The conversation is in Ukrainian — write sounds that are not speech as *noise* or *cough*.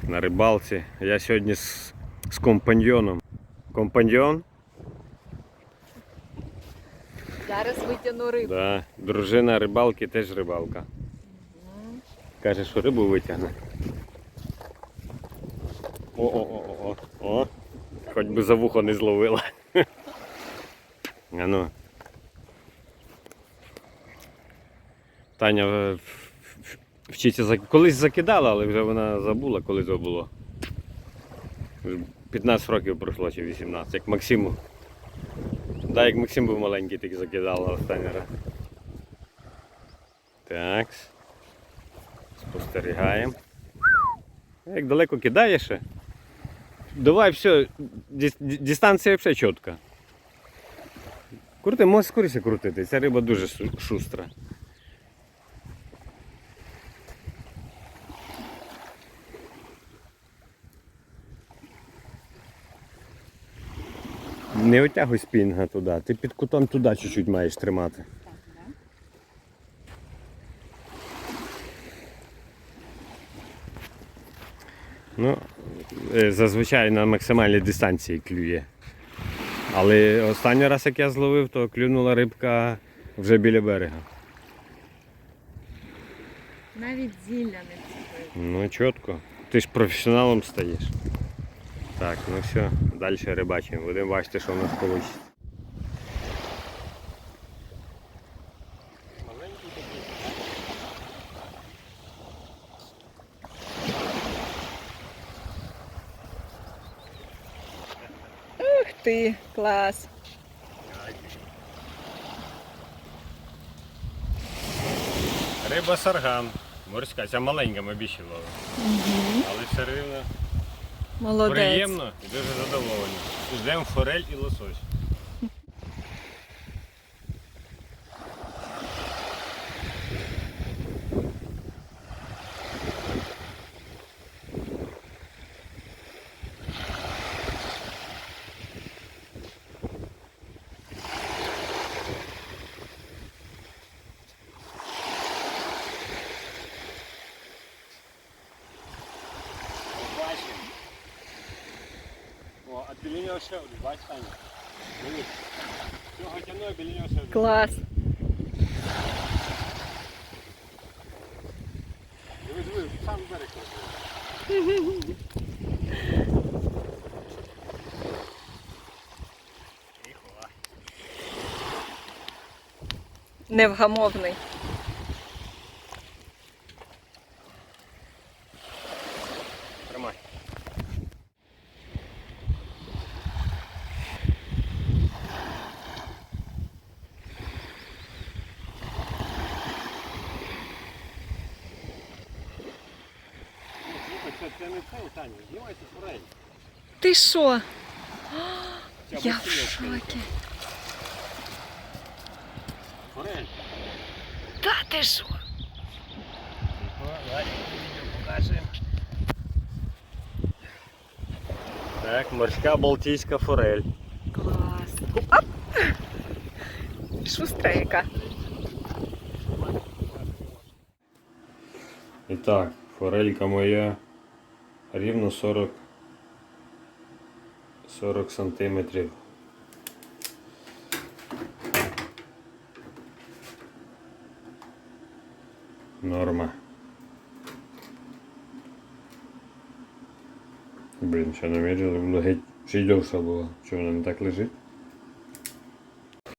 Так, на рибалці. Я сьогодні з, з компаньйоном. Компаньйон? Зараз витягну рибу. Да. Дружина рибалки теж рибалка. Каже, що рибу витягне. О-о-о-о. О. Хоч би за вухо не зловила. *laughs* А ну. Таня вчиться колись закидала, але вже вона забула, коли це було. 15 років пройшло чи 18, як Максиму. Да, як Максим був маленький, так закидала останній раз. Так. Спостерігаємо. Як далеко кидає ще? Давай все, дистанція взагалі чітка. Крути, може скоріше крутити, ця риба дуже шустра. Не отягуй спінга туди, ти під кутом туди чуть-чуть маєш тримати. Ну, е, зазвичай на максимальній дистанції клює. Але останній раз, як я зловив, то клюнула рибка вже біля берега. Навіть зілля не цікавить. Ну, чітко. Ти ж професіоналом стаєш. Так, ну все, далі рибачимо. Будемо бачити, що в нас вийде. Ух ти, клас. Риба сарган. Морська, ця маленька ми більше ловимо. Але все рівно Молодець. приємно і дуже задоволені. Ждемо форель і лосось. Біля нього ще один, бач, Таня. Дивись. Цього тягну, а біля нього ще один. Клас. Диви, диви, сам берег. Невгамовний. Тримай. Це, це не цей, Таня, знімайте форель. Ти що? Я в шокі. Форель. Та ти що? Покажемо. Так, морська балтійська форель. Клас. Оп! Шустра яка. І так, форелька моя рівно 40 40 сантиметрів. Норма. Блін, що не воно геть ще й довша була. Чого вона не так лежить?